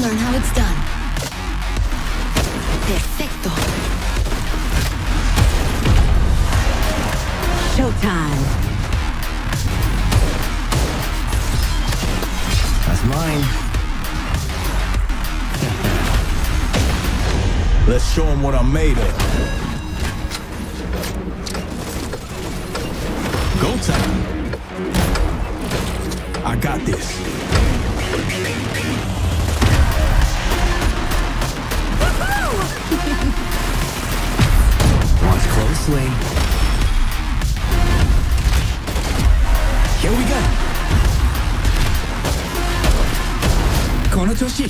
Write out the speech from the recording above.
it's done. Perfecto. Showtime. That's mine. Let's show them what I'm made of. Go time. I got this. Watch closely. Here we go. この調子